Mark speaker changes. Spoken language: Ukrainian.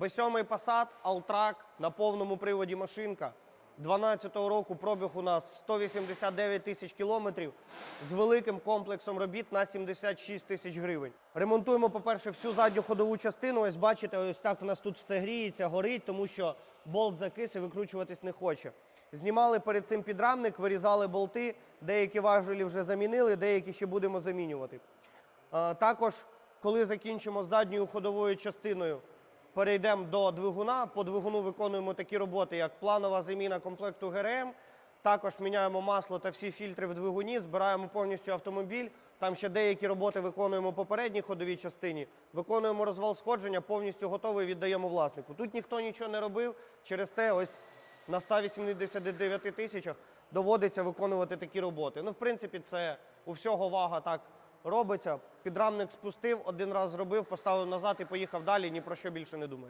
Speaker 1: B7 Passat, Alltrack на повному приводі машинка. 12-го року пробіг у нас 189 тисяч кілометрів з великим комплексом робіт на 76 тисяч гривень. Ремонтуємо, по-перше, всю задню ходову частину. Ось бачите, ось так в нас тут все гріється, горить, тому що болт закис і викручуватись не хоче. Знімали перед цим підрамник, вирізали болти, деякі важелі вже замінили, деякі ще будемо замінювати. Е, Також, коли закінчимо з задньою ходовою частиною, перейдемо до двигуна. По двигуну виконуємо такі роботи, як планова заміна комплекту ГРМ. Також міняємо масло та всі фільтри в двигуні, збираємо повністю автомобіль. Там ще деякі роботи виконуємо по передній ходовій частині. Виконуємо розвал сходження, повністю готовий віддаємо власнику. Тут ніхто нічого не робив. Через те, ось на 189 тисячах доводиться виконувати такі роботи. Ну, в принципі, це у всього вага так робиться. Підрамник спустив, один раз зробив, поставив назад і поїхав далі, ні про що більше не думає.